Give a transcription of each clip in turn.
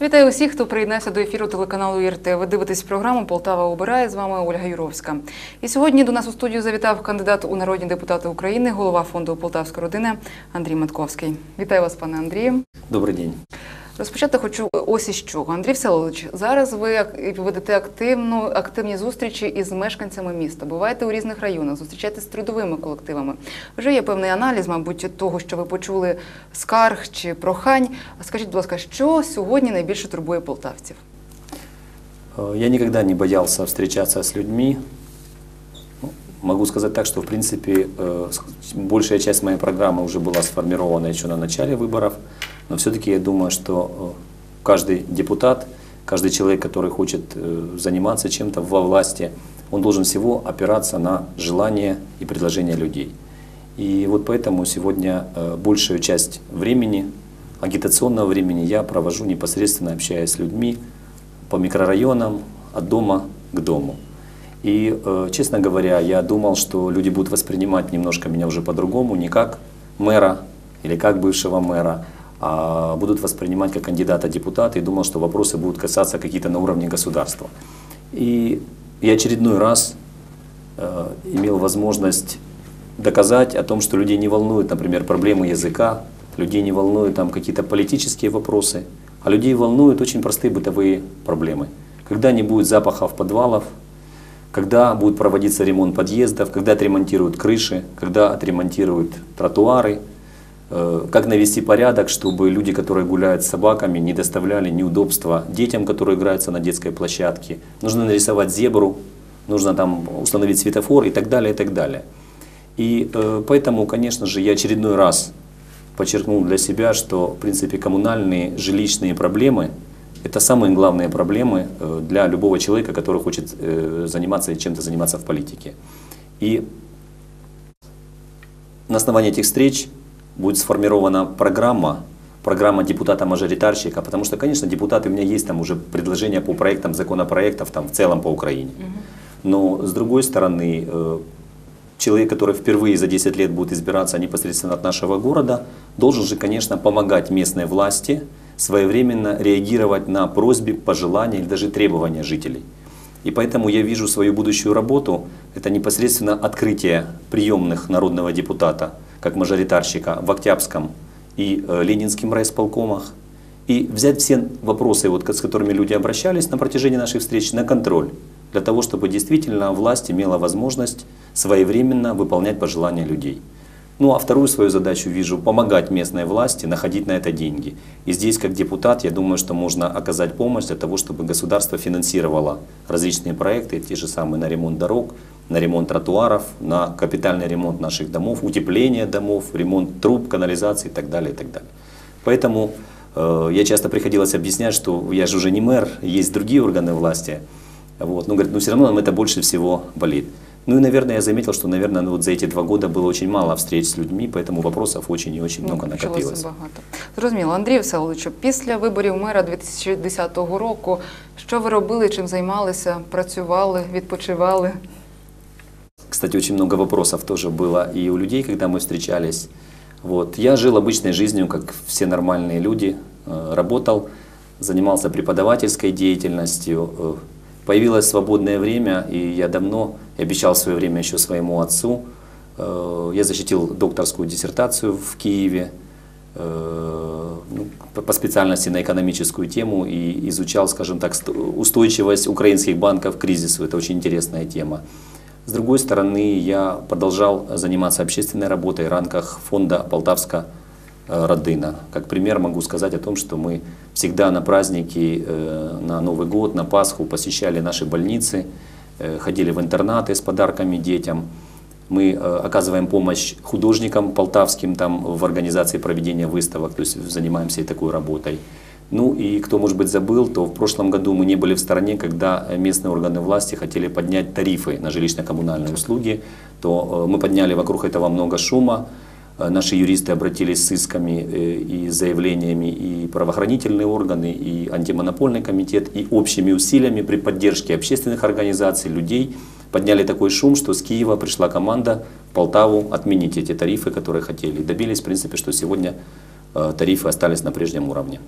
Вітаю усіх, хто приєднався до ефіру телеканалу ІРТ. Ви дивитесь програму Полтава обирає з вами Ольга Юровська. І сьогодні до нас у студію завітав кандидат у народні депутати України, голова фонду Полтавська родина Андрій Матковський. Вітаю вас, пане Андрію. Добрий день. Розпочати хочу ось із чого. Андрій Всеволодович, зараз ви ак- ведете активну, активні зустрічі із мешканцями міста. Буваєте у різних районах, зустрічаєтесь з трудовими колективами. Вже є певний аналіз, мабуть, того, що ви почули скарг чи прохань. Скажіть, будь ласка, що сьогодні найбільше турбує полтавців? Э, Я никогда не боялся встречаться с людьми. Ну, Могу сказать так, что в принципе э, с- большая часть моей программы уже была сформирована еще на начале выборов, Но все-таки я думаю, что э, каждый депутат, каждый человек, который хочет э, заниматься чем-то во власти, он должен всего опираться на желания и предложения людей. И вот поэтому сегодня э, большую часть времени, агитационного времени я провожу непосредственно общаясь с людьми, по микрорайонам, от дома к дому. И, честно говоря, я думал, что люди будут воспринимать немножко меня уже по-другому, не как мэра или как бывшего мэра, будут воспринимать как кандидата депутата и думал, что вопросы будут касаться какие-то на уровне государства. И я очередной раз э, имел возможность доказать о том, что людей не волнуют, например, проблемы языка, людей не волнуют там какие-то политические вопросы, а людей волнуют очень простые бытовые проблемы. Когда не будет запахов подвалов, когда будет проводиться ремонт подъездов, когда отремонтируют крыши, когда отремонтируют тротуары, как навести порядок, чтобы люди, которые гуляют с собаками, не доставляли неудобства детям, которые играются на детской площадке. Нужно нарисовать зебру, нужно там установить светофор и так далее, и так далее. И э, поэтому, конечно же, я очередной раз подчеркнул для себя, что, в принципе, коммунальные жилищные проблемы – это самые главные проблемы э, для любого человека, который хочет э, заниматься чем-то заниматься в политике. И на основании этих встреч будет сформирована программа, программа депутата-мажоритарщика, потому что, конечно, депутаты, у меня есть там уже предложения по проектам, законопроектов там в целом по Украине. Но с другой стороны, э, человек, который впервые за 10 лет будет избираться непосредственно от нашего города, должен же, конечно, помогать местной власти своевременно реагировать на просьбы, пожелания или даже требования жителей. И поэтому я вижу свою будущую работу, это непосредственно открытие приемных народного депутата, как мажоритарщика в Октябрьском и э, Ленинским райисполкомах, и взять все вопросы, вот, с которыми люди обращались на протяжении наших встреч, на контроль, для того, чтобы действительно власть имела возможность своевременно выполнять пожелания людей. Ну а вторую свою задачу вижу помогать местной власти находить на это деньги. И здесь, как депутат, я думаю, что можно оказать помощь для того, чтобы государство финансировало различные проекты, те же самые на ремонт дорог, на ремонт тротуаров, на капитальный ремонт наших домов, утепление домов, ремонт труб, канализации и так далее. И так далее. Поэтому э, я часто приходилось объяснять, что я же уже не мэр, есть другие органы власти. Вот. Но, говорит, но все равно нам это больше всего болит. Ну и, наверное, я заметил, что, наверное, ну, вот за эти два года было очень мало встреч с людьми, поэтому вопросов очень и очень много Ну, почалося накопилось. багато. Зрозуміло, Андрій Всеволодовичу, після виборів мера 2010 року, що ви робили, чим займалися, працювали, відпочивали? Кстати, очень много вопросов тоже было и у людей, когда мы встречались. Вот. Я жил обычной жизнью, как все нормальные люди, э, работал, занимался преподавательской деятельностью. Появилось свободное время, и я давно, обещал свое время еще своему отцу, э, я защитил докторскую диссертацию в Киеве, э, ну, по- специальности на экономическую тему и изучал, скажем так, ст- устойчивость украинских банков к кризису. Это очень интересная тема. С другой стороны, я продолжал заниматься общественной работой в рамках фонда Полтавска э, Родина. Как пример могу сказать о том, что мы всегда на праздники, э, на Новый год, на Пасху посещали наши больницы, э, ходили в интернаты с подарками детям. Мы оказываем помощь художникам полтавским там, в организации проведения выставок, то есть занимаемся и такой работой. Ну и кто, может быть, забыл, то в прошлом году мы не были в стороне, когда местные органы власти хотели поднять тарифы на жилищно-коммунальные услуги, то мы подняли вокруг этого много шума. Э, Наши юристы обратились с исками э, и заявлениями и правоохранительные органы, и антимонопольный комитет, и общими усилиями при поддержке общественных организаций, людей подняли такой шум, что с Киева пришла команда в Полтаву отменить эти тарифы, которые хотели. И добились, в принципе, что сегодня э, тарифы остались на прежнем уровне.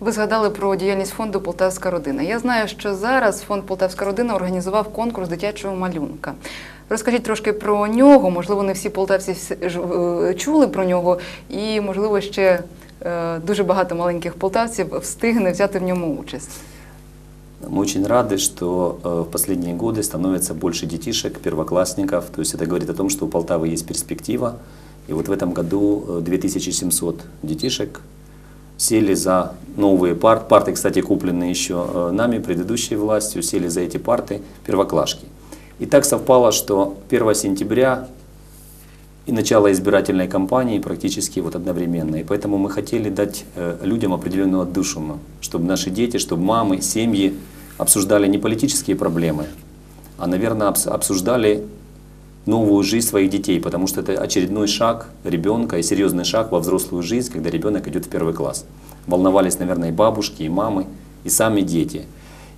Ви згадали про діяльність фонду Полтавська родина. Я знаю, що зараз фонд Полтавська родина організував конкурс дитячого малюнка. Розкажіть трошки про нього. Можливо, не всі полтавці всі ж- е, чули про нього, і можливо ще е, дуже багато маленьких полтавців встигне взяти в ньому участь. Мы очень рады, что э, в последние годы становится больше детишек, первоклассников. То есть это говорит о том, что у Полтавы есть перспектива. И вот в этом году э, 2700 детишек сели за новые парты. Парты, кстати, куплены еще э, нами, предыдущей властью, сели за эти парты первоклашки. И так совпало, что 1 сентября и начало избирательной кампании практически вот одновременно. И поэтому мы хотели дать э, людям определенную отдушину, чтобы наши дети, чтобы мамы, семьи обсуждали не политические проблемы, а, наверное, обс- обсуждали новую жизнь своих детей, потому что это очередной шаг ребенка и серьезный шаг во взрослую жизнь, когда ребенок идет в первый класс. Волновались, наверное, и бабушки, и мамы, и сами дети.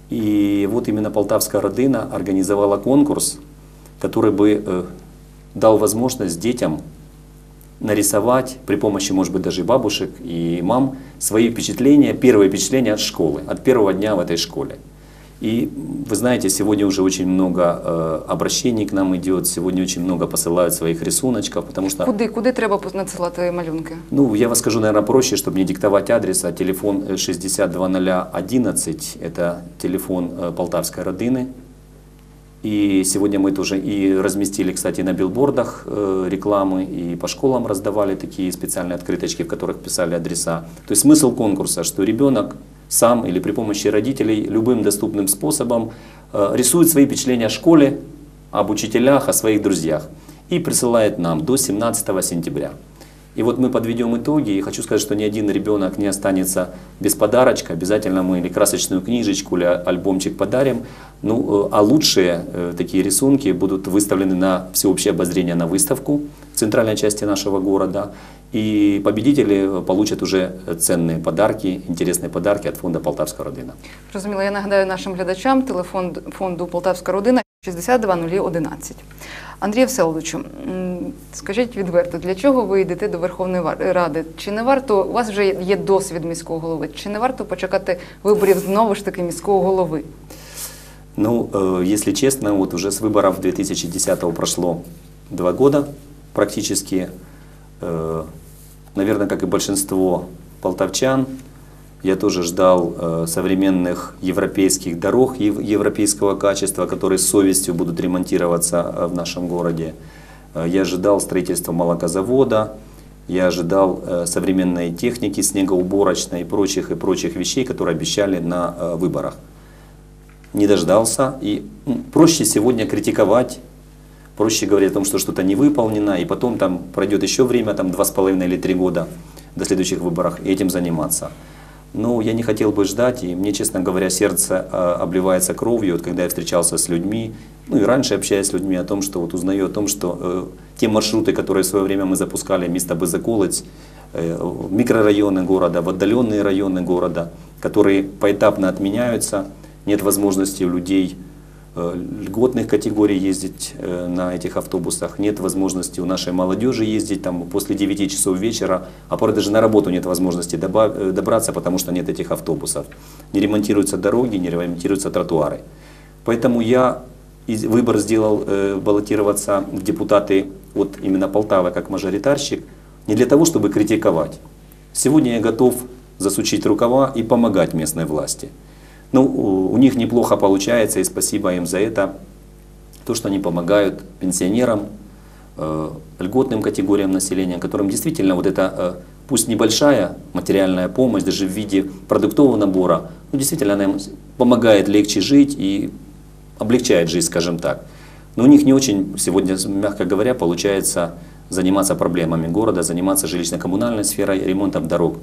И вот именно Полтавская родина организовала конкурс, который бы э, дал возможность детям нарисовать при помощи, может быть, даже бабушек и мам свои впечатления, первые впечатления от школы, от первого дня в этой школе. И вы знаете, сегодня уже очень много э, обращений к нам идет, сегодня очень много посылают своих рисуночков, потому что Куди, куди треба надсилати малюнки? ну, я вас скажу, наверное, проще, чтобы не диктовать адрес, а телефон э, 62011, это телефон э, Полтавской родины. И сегодня мы тоже и разместили, кстати, на билбордах э, рекламы, и по школам раздавали такие специальные открыточки, в которых писали адреса. То есть смысл конкурса, что ребенок сам или при помощи родителей любым доступным способом э, рисует свои впечатления о школе, об учителях, о своих друзьях и присылает нам до 17 сентября. И вот мы подведем итоги, и хочу сказать, что ни один ребенок не останется без подарочка. Обязательно мы или красочную книжечку, или альбомчик подарим. Ну, э, а лучшие э, такие рисунки будут выставлены на всеобщее обозрение на выставку в центральной части нашего города. И победители э, получат уже э, ценные подарки, интересные подарки от фонда «Полтавская родина». Зрозуміло, я нагадаю нашим глядачам телефон фонду Полтавська родина 620011. Андрію Всеволодовичу, м, скажіть відверто, для чого ви йдете до Верховної Ва- Ради? Чи не варто, у вас вже є досвід міського голови, чи не варто почекати виборів знову ж таки міського голови? Ну, э, если честно, вот уже с выборов 2010 прошло два года практически. Наверное, как и большинство полтавчан, я тоже ждал э, современных европейских дорог ев- европейского качества, которые с совестью будут ремонтироваться э, в нашем городе. Э, я ожидал строительства молокозавода, я ожидал э, современной техники, снегоуборочной и прочих и прочих вещей, которые обещали на э, выборах не дождался. И проще сегодня критиковать, проще говорить о том, что что-то не выполнено, и потом там пройдет еще время, там два с половиной или три года до следующих выборов, и этим заниматься. Но я не хотел бы ждать, и мне, честно говоря, сердце э, обливается кровью, вот когда я встречался с людьми, ну и раньше общаясь с людьми о том, что вот узнаю о том, что э, те маршруты, которые в свое время мы запускали, место бы э, микрорайоны города, в отдаленные районы города, которые поэтапно отменяются, нет возможности у людей льготных категорий ездить э, на этих автобусах, нет возможности у нашей молодежи ездить там после 9 часов вечера, а порой даже на работу нет возможности э, добраться, потому что нет этих автобусов. Не ремонтируются дороги, не ремонтируются тротуары. Поэтому я выбор сделал э, баллотироваться в депутаты от именно Полтавы как мажоритарщик не для того, чтобы критиковать. Сегодня я готов засучить рукава и помогать местной власти. Ну, у них неплохо получается, и спасибо им за это. То, что они помогают пенсионерам, э, льготным категориям населения, которым действительно вот эта, э, пусть небольшая материальная помощь, даже в виде продуктового набора, ну, действительно она им помогает легче жить и облегчает жизнь, скажем так. Но у них не очень сегодня, мягко говоря, получается заниматься проблемами города, заниматься жилищно-коммунальной сферой, ремонтом дорог.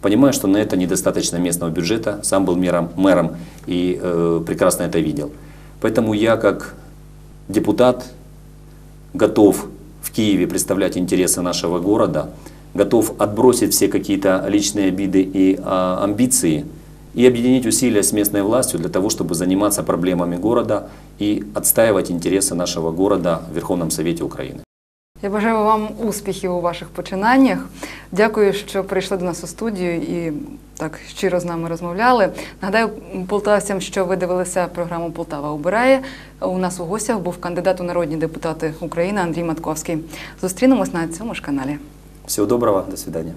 Понимаю, что на это недостаточно местного бюджета, сам был мэром, мэром и э, прекрасно это видел. Поэтому я как депутат готов в Киеве представлять интересы нашего города, готов отбросить все какие-то личные обиды и а, амбиции и объединить усилия с местной властью для того, чтобы заниматься проблемами города и отстаивать интересы нашего города в Верховном Совете Украины. Я бажаю вам успіхів у ваших починаннях. Дякую, що прийшли до нас у студію і так щиро з нами розмовляли. Нагадаю полтавцям, що ви дивилися програму Полтава обирає. У нас у гостях був кандидат у народні депутати України Андрій Матковський. Зустрінемось на цьому ж каналі. Всього доброго, до свидания.